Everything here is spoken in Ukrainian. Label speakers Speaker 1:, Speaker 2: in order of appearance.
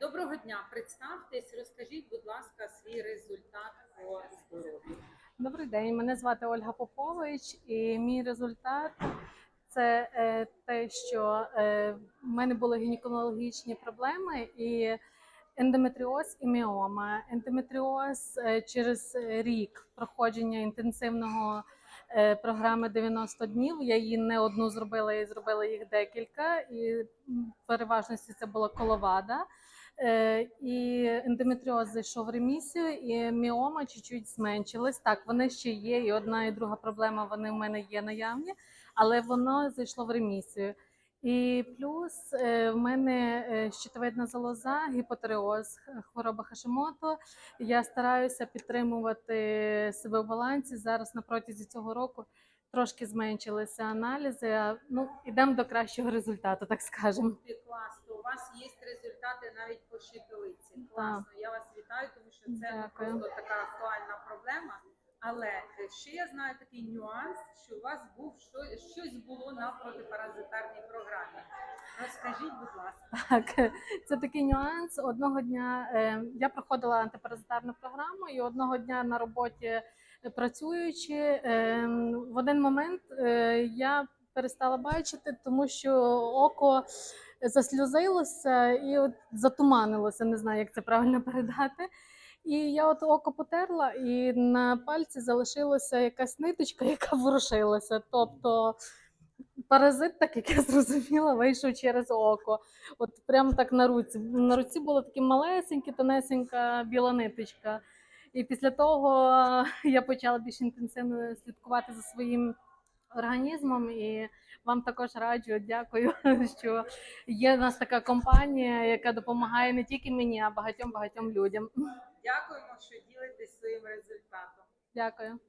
Speaker 1: Доброго дня, представтесь, розкажіть, будь ласка, свій результат по здоров'ю.
Speaker 2: Добрий день, мене звати Ольга Попович, і мій результат це е, те, що е, в мене були гінекологічні проблеми і ендометріоз і міома. Ендометріоз е, через рік проходження інтенсивного е, програми 90 днів. Я її не одну зробила, я зробила їх декілька, і переважності це була коловада. Е, І ендометріоз зайшов в ремісію, і міома чуть-чуть зменшилась. Так, вони ще є, і одна і друга проблема вони в мене є наявні, але воно зайшло в ремісію. І плюс е, в мене е, щитовидна залоза, гіпотереоз, хвороба Хашимото. Я стараюся підтримувати себе в балансі. Зараз на протязі цього року трошки зменшилися аналізи. Ну, йдемо до кращого результату, так скажемо.
Speaker 1: Ти класно. У вас є результати навіть по щитовиці. Класно. Я вас вітаю, тому що це
Speaker 2: Дякую.
Speaker 1: просто така актуальна проблема. Але ще я знаю такий нюанс, що у вас був що, щось було на протипаразитарній програмі. Розкажіть, будь ласка.
Speaker 2: Так, це такий нюанс. Одного дня е, я проходила антипаразитарну програму, і одного дня на роботі е, працюючи, е, в один момент я перестала бачити, тому що око засльозилося і от затуманилося. Не знаю, як це правильно передати. І я от око потерла, і на пальці залишилася якась ниточка, яка ворушилася. Тобто паразит, так як я зрозуміла, вийшов через око. От прямо так на руці. На руці була такі малесенькі, тонесенька біла ниточка. І після того я почала більш інтенсивно слідкувати за своїм організмом. І вам також раджу, дякую, що є в нас така компанія, яка допомагає не тільки мені, а багатьом багатьом людям.
Speaker 1: Дякуємо, що ділитесь своїм результатом.
Speaker 2: Дякую.